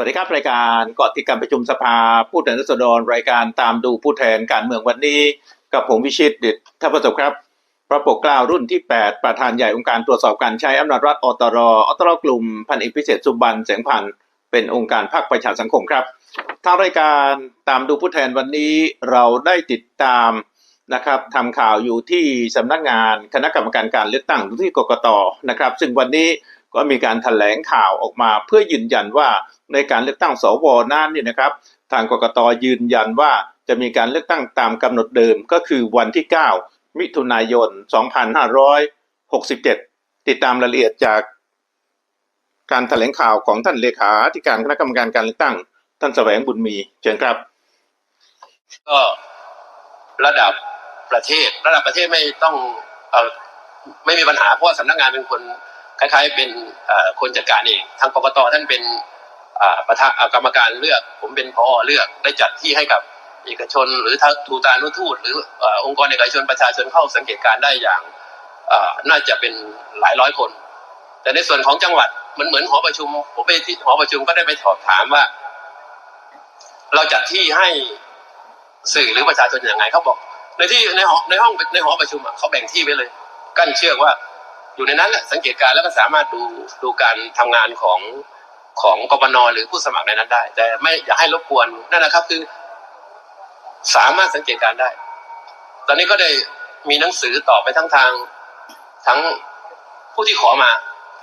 สวัสดีครับ รายการเกาะติดการประชุมสภาผู้แทนราษฎรรายการตามดูผู้แทนการเมืองวันนี้ กับผมวิชิตดิตท่านประสบครับ พระปกเกล้ารุ่นที่ 8 ประธานใหญ่องค์การตรวจสอบการใช้อำนาจรัฐอตรอตรกลุ่มพันเอกพิเศษสุบันแสงพันธ์เป็นองค์การภาคประชาสังคมครับทางรายการตามดูผู้แทนวันนี้เราได้ติดตามนะครับทำข่าวอยู่ที่สำนักงานคณะกรรมการการเลือกตั้งที่กกตนะครับ ซึ่งวันนี้ ก็มีการแถลงข่าวออกมาเพื่อยืนยันว่าในการเลือกตั้งสวนั้นเนี่ยนะครับ ทางกกตยืนยันว่าจะมีการเลือกตั้งตามกำหนดเดิมก็คือวันที่ 9 มิถุนายน 2567 ติดตามรายละเอียดจากการแถลงข่าวของท่านเลขาธิการคณะกรรมการการเลือกตั้ง ท่านแสวงบุญมีเชิญครับ ก็ระดับประเทศ ระดับประเทศไม่ต้องเอ่อไม่มีปัญหาเพราะว่าสำนักงานเป็นคน คล้ายๆ เป็นคนจัดการเองทางกกตท่านเป็นประธานกรรมการเลือก ผมเป็นพอเลือกได้จัดที่ให้กับเอกชน หรือทางทูตานุทูตหรือองค์กรเอกชนประชาชนเข้าสังเกตการได้อย่างน่าจะเป็นหลายร้อยคน แต่ในส่วนของจังหวัดมันเหมือนหอประชุม ผมไปที่หอประชุมก็ได้ไปสอบถามว่า เราจัดที่ให้สื่อหรือประชาชนอยังไงเขาบอก ในที่ในหอในห้องในหอประชุมเขาแบ่งที่ไว้เลย กั้นเชือกว่า อยู่ในนั้นแหละสังเกตการแล้วก็สามารถดูดูการทำงานของของกบนหรือผู้สมัครในนั้นได้ แต่ไม่อยากให้รบกวนนั่นนะครับคือ สามารถสังเกตการได้ ตอนนี้ก็ได้มีหนังสือตอบไปทั้งทางทั้งผู้ที่ขอมา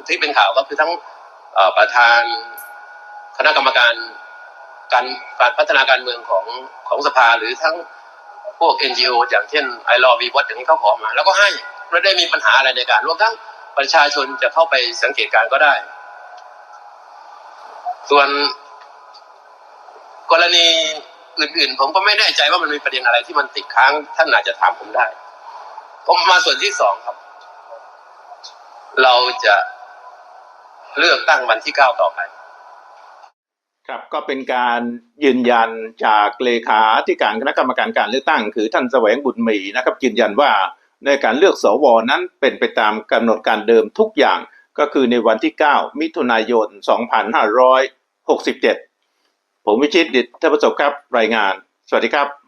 ที่เป็นข่าวก็คือทั้งประธานคณะกรรมการการการพัฒนาการเมืองของของสภาหรือทั้งพวก NGO อย่างเช่นไอรอวีวัดอย่างนี้เขาขอมา แล้วก็ให้ ไม่ได้มีปัญหาอะไรในการรวมทั้งประชาชนจะเข้าไปสังเกตการก็ได้ ส่วนกรณีอื่นๆ ผมก็ไม่แน่ใจว่ามันมีประเด็นอะไรที่มันติดค้างท่านอาจจะถามผมได้ ผมมาส่วนที่สองครับ เราจะเลือกตั้งวันที่เก้าต่อไป ครับก็เป็นการยืนยันจากเลขาธิการคณะกรรมการการเลือกตั้ง คือท่านแสวงบุญมีนะครับยืนยันว่า ในการเลือกสวนั้นเป็นไปตามกำหนดการเดิมทุกอย่างก็คือในวันที่ 9 มิถุนายน 2567 ผมวิชิตดิตทประสบครับรายงาน สวัสดีครับ